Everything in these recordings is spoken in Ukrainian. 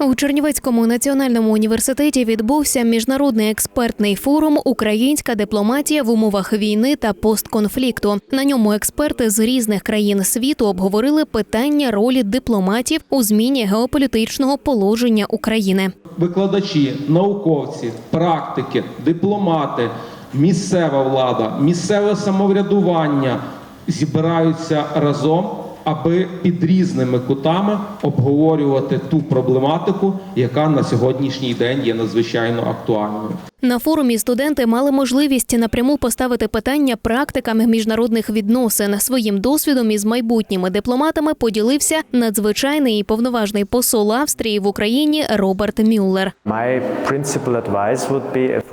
У Чернівецькому національному університеті відбувся міжнародний експертний форум Українська дипломатія в умовах війни та постконфлікту. На ньому експерти з різних країн світу обговорили питання ролі дипломатів у зміні геополітичного положення України. викладачі, науковці, практики, дипломати, місцева влада, місцеве самоврядування зібраються разом, аби під різними кутами обговорювати ту проблематику, яка на сьогоднішній день є надзвичайно актуальною. На форумі студенти мали можливість напряму поставити питання практикам міжнародних відносин. Своїм досвідом із майбутніми дипломатами поділився надзвичайний і повноважний посол Австрії в Україні Роберт Мюллер.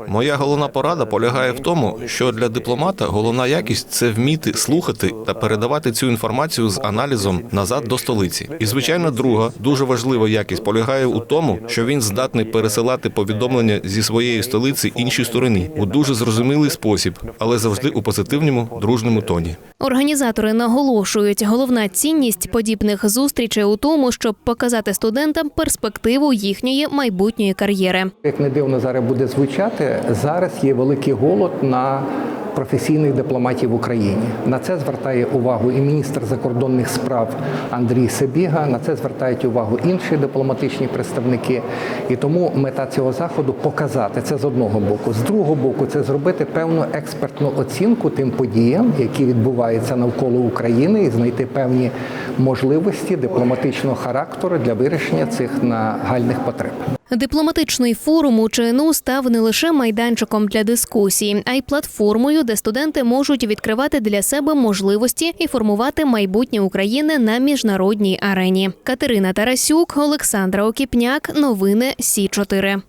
Моя головна порада полягає в тому, що для дипломата головна якість це вміти слухати та передавати цю інформацію з аналізом назад до столиці. І звичайно, друга дуже важлива якість полягає у тому, що він здатний пересилати повідомлення зі своєї столиці іншій стороні у дуже зрозумілий спосіб, але завжди у позитивному дружному тоні. Організатори наголошують, головна цінність подібних зустрічей у тому, щоб показати студентам перспективу їхньої майбутньої кар'єри. Як не дивно зараз буде звучати, зараз є великий голод на професійних дипломатів в Україні. На це звертає увагу і міністр закордонних справ Андрій Себіга. На це звертають увагу інші дипломатичні представники. І тому мета цього заходу показати це з одного боку. З другого боку, це зробити певну експертну оцінку тим подіям, які відбуваються навколо України, і знайти певні можливості дипломатичного характеру для вирішення цих нагальних потреб. Дипломатичний форум у ЧНУ став не лише майданчиком для дискусії, а й платформою, де студенти можуть відкривати для себе можливості і формувати майбутнє України на міжнародній арені. Катерина Тарасюк, Олександра Окіпняк. Новини Сі 4